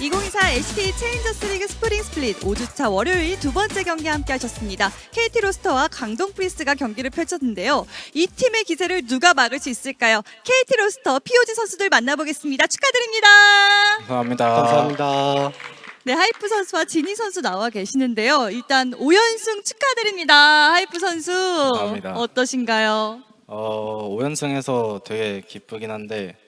2024 LCK 체인저스 리그 스프링 스플릿 5주차 월요일 두 번째 경기 함께 하셨습니다. KT 로스터와 강동 프리스가 경기를 펼쳤는데요. 이 팀의 기세를 누가 막을 수 있을까요? KT 로스터 POG 선수들 만나보겠습니다. 축하드립니다. 감사합니다. 감사합니다. 네, 하이프 선수와 지니 선수 나와 계시는데요. 일단 5연승 축하드립니다. 하이프 선수. 감사합니다. 어떠신가요? 어, 5연승해서 되게 기쁘긴 한데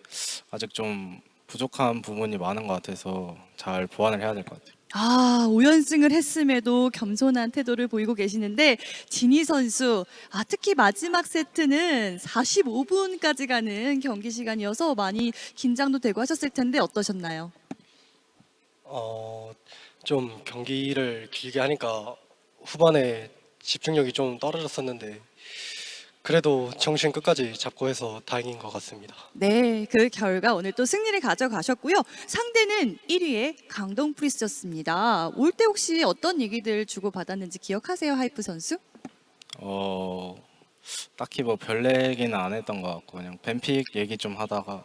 아직 좀 부족한 부분이 많은 것 같아서 잘 보완을 해야 될 것 같아요. 아, 5연승을 했음에도 겸손한 태도를 보이고 계시는데 지니 선수, 아 특히 마지막 세트는 45분까지 가는 경기 시간이어서 많이 긴장도 되고 하셨을 텐데 어떠셨나요? 어, 좀 경기를 길게 하니까 후반에 집중력이 좀 떨어졌었는데 그래도 정신 끝까지 잡고 해서 다행인 것 같습니다. 네, 그 결과 오늘 또 승리를 가져가셨고요. 상대는 1위의 강동 프리스였습니다. 올 때 혹시 어떤 얘기들 주고 받았는지 기억하세요, 하이프 선수? 어, 딱히 뭐별 얘기는 안 했던 것 같고 그냥 뱀픽 얘기 좀 하다가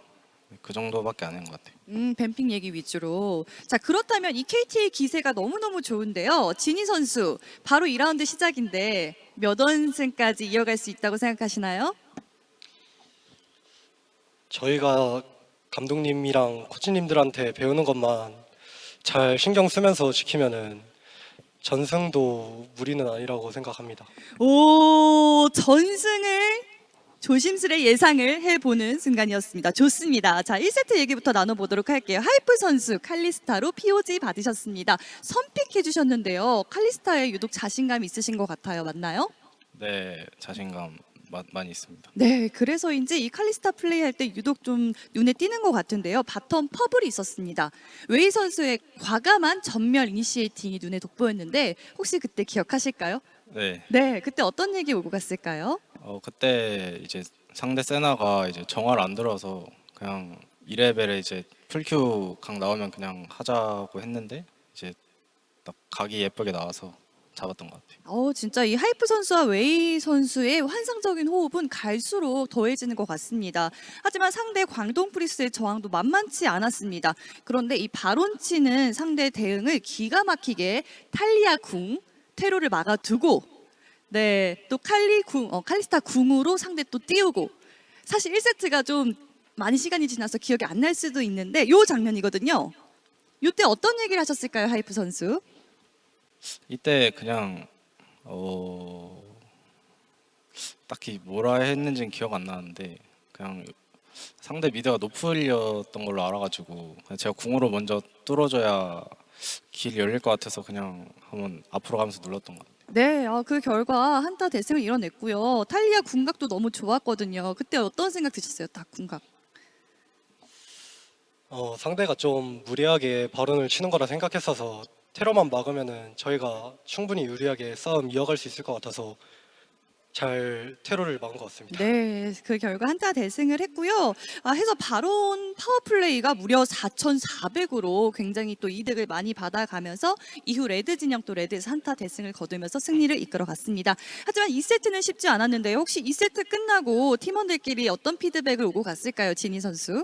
그 정도밖에 안 한 것 같아요. 음, 뱀핑 얘기 위주로. 자, 그렇다면 이 KT의 기세가 너무너무 좋은데요. 진희 선수, 바로 2라운드 시작인데 몇 원승까지 이어갈 수 있다고 생각하시나요? 저희가 감독님이랑 코치님들한테 배우는 것만 잘 신경 쓰면서 지키면은 전승도 무리는 아니라고 생각합니다. 오, 전승을 조심스레 예상을 해보는 순간이었습니다. 좋습니다. 자, 1세트 얘기부터 나눠보도록 할게요. 하이프 선수 칼리스타로 POG 받으셨습니다. 선픽해 주셨는데요. 칼리스타에 유독 자신감 있으신 것 같아요. 맞나요? 네, 자신감 마, 많이 있습니다. 네, 그래서인지 이 칼리스타 플레이할 때 유독 좀 눈에 띄는 것 같은데요. 바텀 퍼블이 있었습니다. 웨이 선수의 과감한 전멸 이니시에이팅이 눈에 돋보였는데 혹시 그때 기억하실까요? 네, 네, 그때 어떤 얘기 오고 갔을까요? 어, 그때 이제 상대 세나가 이제 정화를 안 들어서 그냥 2레벨에 이제 풀큐 강 나오면 그냥 하자고 했는데 이제 딱 각이 예쁘게 나와서 잡았던 것 같아요. 어, 진짜 이 하이프 선수와 웨이 선수의 환상적인 호흡은 갈수록 더해지는 것 같습니다. 하지만 상대 광동 프리스의 저항도 만만치 않았습니다. 그런데 이 바론치는 상대 대응을 기가 막히게 탈리아 궁, 테로를 막아두고 네, 또 칼리 궁, 어, 칼리스타 궁으로 상대 또 띄우고 사실 1세트가 좀 많이 시간이 지나서 기억이 안 날 수도 있는데 요 장면이거든요. 요때 어떤 얘기를 하셨을까요, 하이프 선수? 이때 그냥 어 딱히 뭐라 했는지는 기억 안 나는데 그냥 상대 미드가 노플이었던 걸로 알아가지고 제가 궁으로 먼저 뚫어줘야 길 열릴 것 같아서 그냥 한번 앞으로 가면서 눌렀던 것 같아요. 네, 어, 그 결과 한타 대승을 이뤄냈고요. 탈리아 궁각도 너무 좋았거든요. 그때 어떤 생각 드셨어요? 딱 궁각. 어, 상대가 좀 무리하게 발언을 치는 거라 생각했어서 테러만 막으면은 저희가 충분히 유리하게 싸움 이어갈 수 있을 것 같아서 잘 테러를 막은 것 같습니다. 네, 그 결과 한타 대승을 했고요. 아, 해서 바론 파워플레이가 무려 4,400으로 굉장히 또 이득을 많이 받아가면서 이후 레드 진영 또 레드에서 한타 대승을 거두면서 승리를 이끌어갔습니다. 하지만 2세트는 쉽지 않았는데요. 혹시 2세트 끝나고 팀원들끼리 어떤 피드백을 오고 갔을까요, 진희 선수?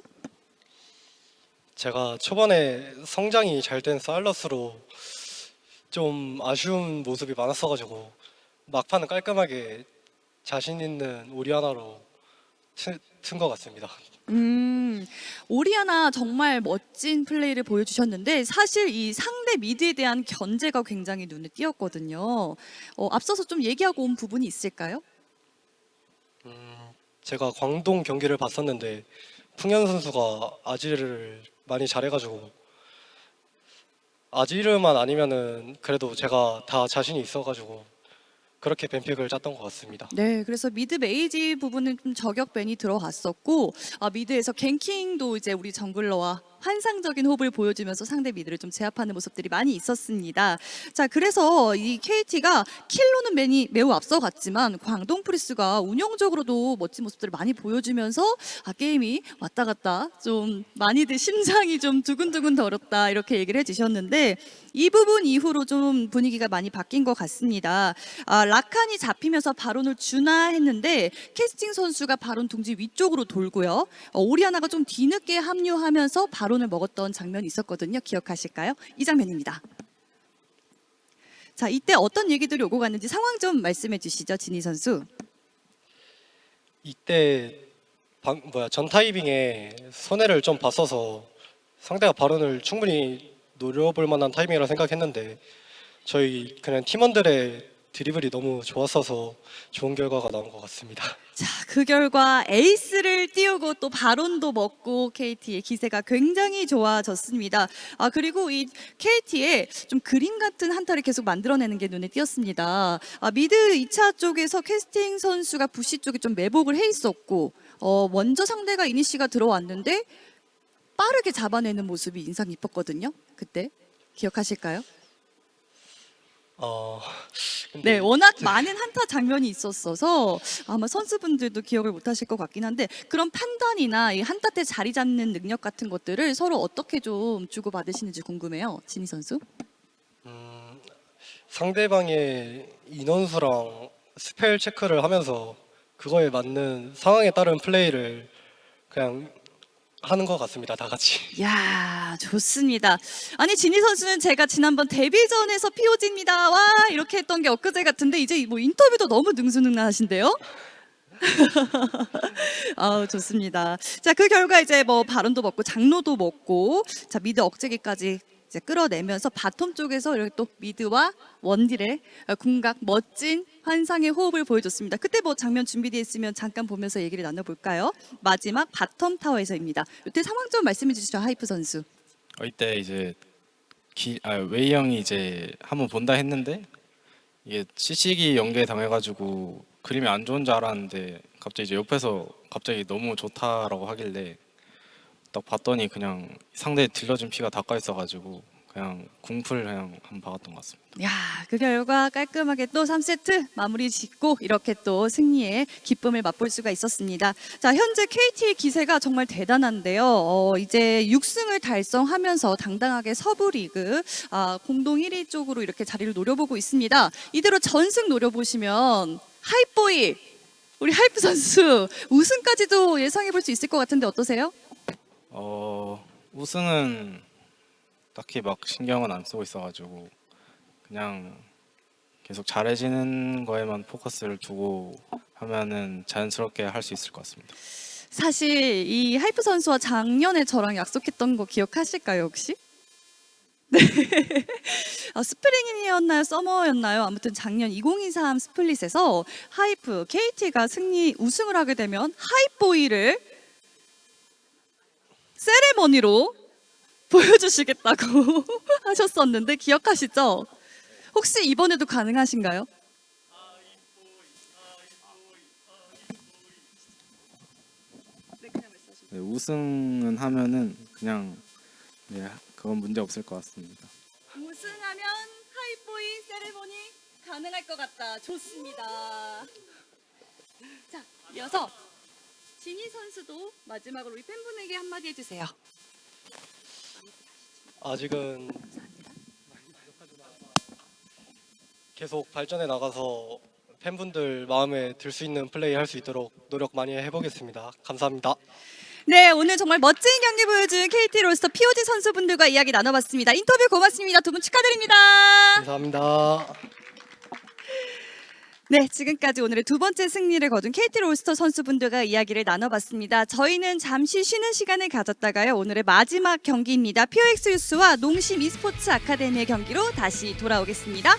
제가 초반에 성장이 잘 된 사일러스로 좀 아쉬운 모습이 많았어가지고 막판은 깔끔하게 자신 있는 오리아나로 튼 것 같습니다. 음, 오리아나 정말 멋진 플레이를 보여주셨는데 사실 이 상대 미드에 대한 견제가 굉장히 눈에 띄었거든요. 어, 앞서서 좀 얘기하고 온 부분이 있을까요? 제가 광동 경기를 봤었는데 풍현 선수가 아지르를 많이 잘해가지고 아지르만 아니면은 그래도 제가 다 자신이 있어가지고 그렇게 뱀픽을 짰던 것 같습니다. 네, 그래서 미드 메이지 부분은 좀 저격 밴이 들어갔었고 아, 미드에서 갱킹도 이제 우리 정글러와 환상적인 호흡을 보여주면서 상대 미드를 좀 제압하는 모습들이 많이 있었습니다. 자, 그래서 이 KT가 킬로는 매니 매우 앞서갔지만 광동 프리스가 운영적으로도 멋진 모습들을 많이 보여주면서 아, 게임이 왔다 갔다 좀 많이들 심장이 좀 두근두근 더렸다 이렇게 얘기를 해주셨는데 이 부분 이후로 좀 분위기가 많이 바뀐 것 같습니다. 아, 라칸이 잡히면서 바론을 주나 했는데 캐스팅 선수가 바론 둥지 위쪽으로 돌고요. 어, 오리아나가 좀 뒤늦게 합류하면서 바론 바론을 먹었던 장면이 있었거든요. 기억하실까요? 이 장면입니다. 자, 이때 어떤 얘기들이 오고 갔는지 상황 좀 말씀해 주시죠, 진희 선수. 이때 방, 뭐야 전 타이밍에 손해를 좀 봤어서 상대가 발언을 충분히 노려볼 만한 타이밍이라 생각했는데 저희 그냥 팀원들의 드리블이 너무 좋았어서 좋은 결과가 나온 것 같습니다. 자, 그 결과 에이스를 띄우고 또 바론도 먹고 KT의 기세가 굉장히 좋아졌습니다. 아, 그리고 이 KT의 좀 그림 같은 한타를 계속 만들어내는 게 눈에 띄었습니다. 아, 미드 2차 쪽에서 캐스팅 선수가 부시 쪽에 좀 매복을 해 있었고, 어, 먼저 상대가 이니시가 들어왔는데 빠르게 잡아내는 모습이 인상 깊었거든요. 그때 기억하실까요? 어, 네, 워낙 많은 한타 장면이 있었어서 아마 선수분들도 기억을 못 하실 것 같긴 한데 그런 판단이나 이 한타 때 자리 잡는 능력 같은 것들을 서로 어떻게 좀 주고 받으시는지 궁금해요. 진희 선수. 음, 상대방의 인원수랑 스펠 체크를 하면서 그거에 맞는 상황에 따른 플레이를 그냥 하는 것 같습니다. 다 같이. 야, 좋습니다. 아니 진희 선수는 제가 지난번 데뷔전에서 피오지입니다. 와, 이렇게 했던 게 엊그제 같은데 이제 뭐 인터뷰도 너무 능수능란하신데요? 아우 좋습니다. 자 그 결과 이제 뭐 바론도 먹고 장로도 먹고 자 미드 억제기까지 이제 끌어내면서 바텀 쪽에서 이렇게 또 미드와 원딜의 궁각 멋진 환상의 호흡을 보여줬습니다. 그때 뭐 장면 준비되어 있으면 잠깐 보면서 얘기를 나눠볼까요? 마지막 바텀 타워에서입니다. 이때 상황 좀 말씀해 주시죠 하이프 선수. 어, 이때 이제 기, 아, 웨이 형이 이제 한번 본다 했는데 이게 CC기 연계 당해가지고 그림이 안 좋은 줄 알았는데 갑자기 이제 옆에서 갑자기 너무 좋다라고 하길래 딱 봤더니 그냥 상대 딜러진 피가 닦아 있어가지고 그냥 궁풀 그냥 한 번 박았던 것 같습니다. 야, 그 결과 깔끔하게 또 3세트 마무리 짓고 이렇게 또 승리의 기쁨을 맛볼 수가 있었습니다. 자, 현재 KT의 기세가 정말 대단한데요. 어, 이제 6승을 달성하면서 당당하게 서부 리그 아, 공동 1위 쪽으로 이렇게 자리를 노려보고 있습니다. 이대로 전승 노려보시면 하이보이 우리 하이프 선수 우승까지도 예상해 볼 수 있을 것 같은데 어떠세요? 어 우승은 딱히 막 신경은 안 쓰고 있어가지고 그냥 계속 잘해지는 거에만 포커스를 두고 하면은 자연스럽게 할 수 있을 것 같습니다. 사실 이 하이프 선수와 작년에 저랑 약속했던 거 기억하실까요 혹시? 네. 아, 스프링이었나요? 서머였나요? 아무튼 작년 2023 스플릿에서 하이프 KT가 승리 우승을 하게 되면 하이보이를 세레머니로 보여주시겠다고 하셨었는데 기억하시죠? 혹시 이번에도 가능하신가요? 네, 우승은 하면은 그냥 네, 그건 문제 없을 것 같습니다. 우승하면 하이보이 세레모니 가능할 것 같다. 좋습니다. 자, 이어서 진희 선수도 마지막으로 우리 팬분에게 한마디 해주세요. 아직은 계속 발전해 나가서 팬분들 마음에 들 수 있는 플레이 할 수 있도록 노력 많이 해보겠습니다. 감사합니다. 네, 오늘 정말 멋진 경기 보여준 KT 롤스터 POG 선수분들과 이야기 나눠봤습니다. 인터뷰 고맙습니다. 두 분 축하드립니다. 감사합니다. 네, 지금까지 오늘의 두 번째 승리를 거둔 KT 롤스터 선수분들과 이야기를 나눠봤습니다. 저희는 잠시 쉬는 시간을 가졌다가요. 오늘의 마지막 경기입니다. POX 유스와 농심 e스포츠 아카데미의 경기로 다시 돌아오겠습니다.